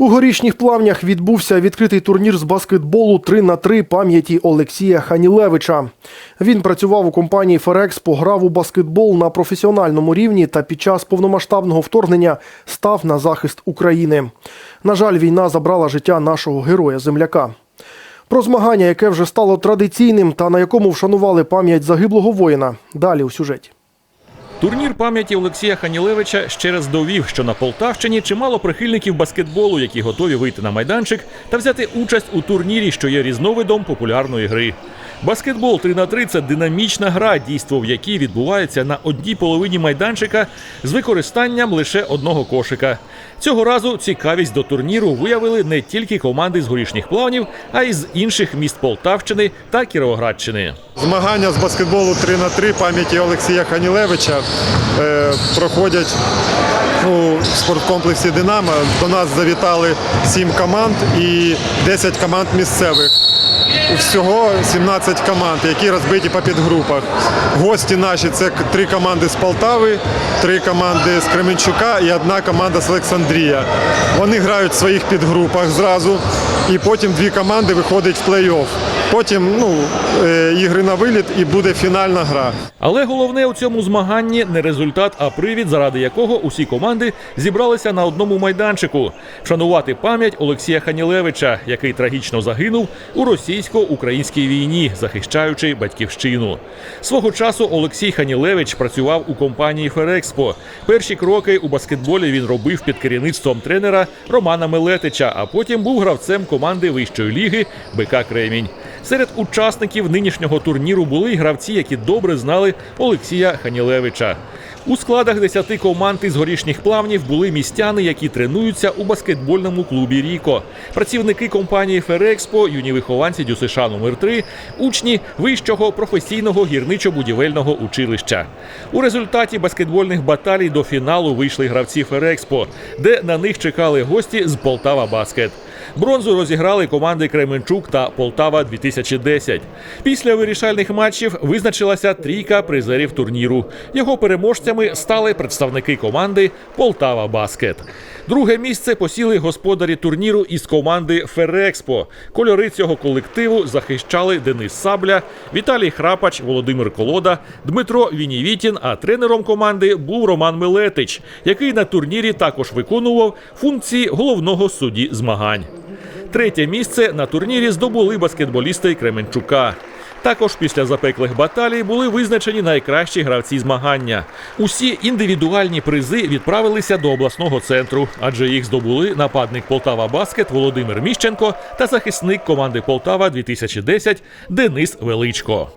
У горішніх плавнях відбувся відкритий турнір з баскетболу 3 на 3 пам'яті Олексія Ханілевича. Він працював у компанії Ферекспо, грав у баскетбол на професіональному рівні та під час повномасштабного вторгнення став на захист України. На жаль, війна забрала життя нашого героя-земляка. Про змагання, яке вже стало традиційним та на якому вшанували пам'ять загиблого воїна. Далі у сюжеті. Турнір пам'яті Олексія Ханілевича ще раз довів, що на Полтавщині чимало прихильників баскетболу, які готові вийти на майданчик та взяти участь у турнірі, що є різновидом популярної гри. Баскетбол 3 на 3 це динамічна гра, дійство в якій відбувається на одній половині майданчика з використанням лише одного кошика. Цього разу цікавість до турніру виявили не тільки команди з горішніх плавнів, а й з інших міст Полтавщини та Кіровоградщини. Змагання з баскетболу 3 на 3 пам'яті Олексія Ханілевича е, проходять у спорткомплексі Динамо. До нас завітали 7 команд і 10 команд місцевих. Всього 17 команд, які розбиті по підгрупах. Гості наші це три команди з Полтави, три команди з Кременчука і одна команда з Олександрія. Вони грають в своїх підгрупах зразу, і потім дві команди виходять в плей-офф. Потім ну, е, ігри на виліт і буде фінальна гра. Але головне у цьому змаганні не результат, а привід, заради якого усі команди зібралися на одному майданчику вшанувати пам'ять Олексія Ханілевича, який трагічно загинув у російсько-українській війні, захищаючи батьківщину. Свого часу Олексій Ханілевич працював у компанії Ферекспо. Перші кроки у баскетболі він робив під керівництвом тренера Романа Мелетича, а потім був гравцем команди вищої ліги БК Кремінь. Серед учасників нинішнього турніру були й гравці, які добре знали Олексія Ханілевича. У складах 10 команд із горішніх плавнів були містяни, які тренуються у баскетбольному клубі Ріко, працівники компанії Ферекспо, юні вихованці ДЮСШ номер 3 учні вищого професійного гірничо-будівельного училища. У результаті баскетбольних баталій до фіналу вийшли гравці Ферекспо, де на них чекали гості з Полтава Баскет. Бронзу розіграли команди Кременчук та Полтава 2010. Після вирішальних матчів визначилася трійка призерів турніру. Його переможцями стали представники команди Полтава Баскет. Друге місце посіли господарі турніру із команди Ферекспо. Кольори цього колективу захищали Денис Сабля, Віталій Храпач, Володимир Колода, Дмитро Вінівітін. А тренером команди був Роман Милетич, який на турнірі також виконував функції головного судді змагань. Третє місце на турнірі здобули баскетболісти Кременчука. Також після запеклих баталій були визначені найкращі гравці змагання. Усі індивідуальні призи відправилися до обласного центру, адже їх здобули нападник Полтава Баскет Володимир Міщенко та захисник команди Полтава 2010 Денис Величко.